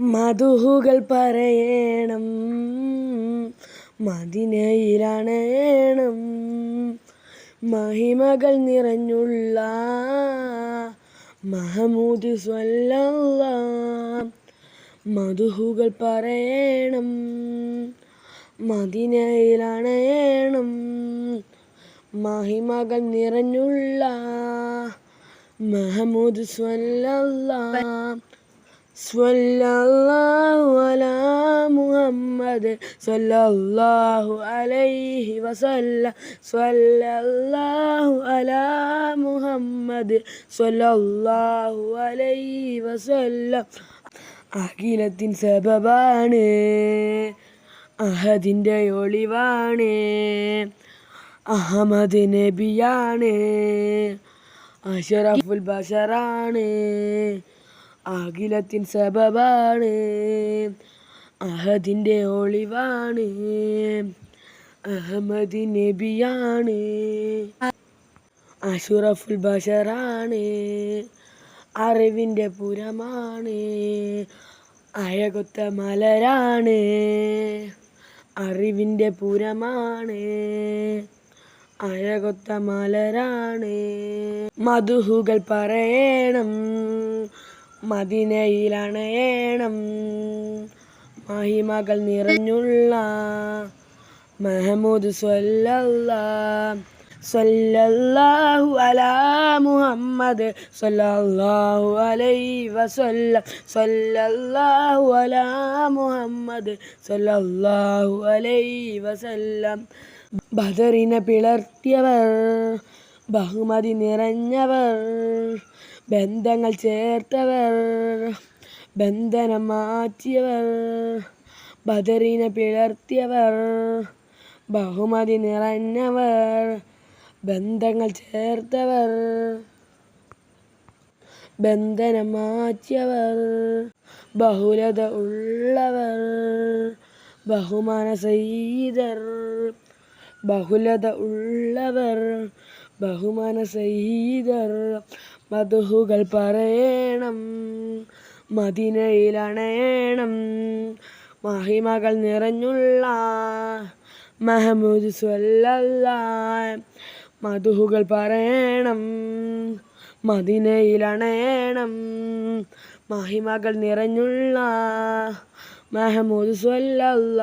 മധുഹുകൾ പറയണം. മദിനയിലണയണം മഹിമകൾ നിറഞ്ഞുള്ള മഹമൂദ് സ്വല്ല മധുഹുകൾ പറയണം. മദിനയിലണയണം മഹിമകൾ നിറഞ്ഞുള്ള മഹമൂദ് സ്വല്ലല്ല. സ്വല്ലല്ലാഹു അലാ മുഹമ്മദ് സ്വല്ലല്ലാഹു അലൈഹി വസല്ല. സ്വല്ലല്ലാഹു അലാ മുഹമ്മദ് സ്വല്ലല്ലാഹു അലൈഹി വസല്ല. അഖിലത്തിൻ സബബാണ് അഹദിന്റെ ഒളിവാണ് അഹമ്മദ് നബിയാണ് അഷറഫുൽ ബഷറാണ് അഖിലത്തിൻ സബബാണ്. അഹദിന്റെ ഒളിവാണ്. അഹമ്മദ് നബിയാണ്. അഷുറഫുൽ ബഷറാണ്. അറിവിന്റെ പുരമാണ്. അഴകൊത്ത മലരാണ്. അറിവിന്റെ പുരമാണ്. അഴകൊത്ത മലരാണ്. മധുഹുകൾ പറയണം. മദിനയിലണയണം മഹിമകൾ നിറഞ്ഞുള്ള മെഹമൂദ് സ്വല്ലാഹു അലാ മുഹമ്മദ് സ്വല്ലല്ലാഹു അലൈഹി വസല്ലം സ്വല്ലല്ലാഹു അലാ മുഹമ്മദ് സ്വല്ലല്ലാഹു അലൈഹി വസല്ലം. ബദറിനെ പിളർത്തിയവർ ബഹുമതി നിറഞ്ഞവർ ബന്ധങ്ങൾ ചേർത്തവർ ബന്ധനം മാറ്റിയവർ ബദറിനെ പിളർത്തിയവർ ബഹുമതി നിറഞ്ഞവർ ബന്ധങ്ങൾ ചേർത്തവർ ബന്ധനം മാറ്റിയവർ ബഹുലത ഉള്ളവർ ബഹുമാന സൈതർ ബഹുലത ഉള്ളവർ ബഹുമാന സയ്യിദർ മധുഹുകൾ പറയണം മദിനയിലണയണം. മഹിമകൾ നിറഞ്ഞുള്ള മഹമൂദ് സ്വല്ല മധുഹുകൾ പറയണം മദിനയിലണയണം. മഹിമകൾ നിറഞ്ഞുള്ള മഹമൂദ് സ്വല്ലല്ല.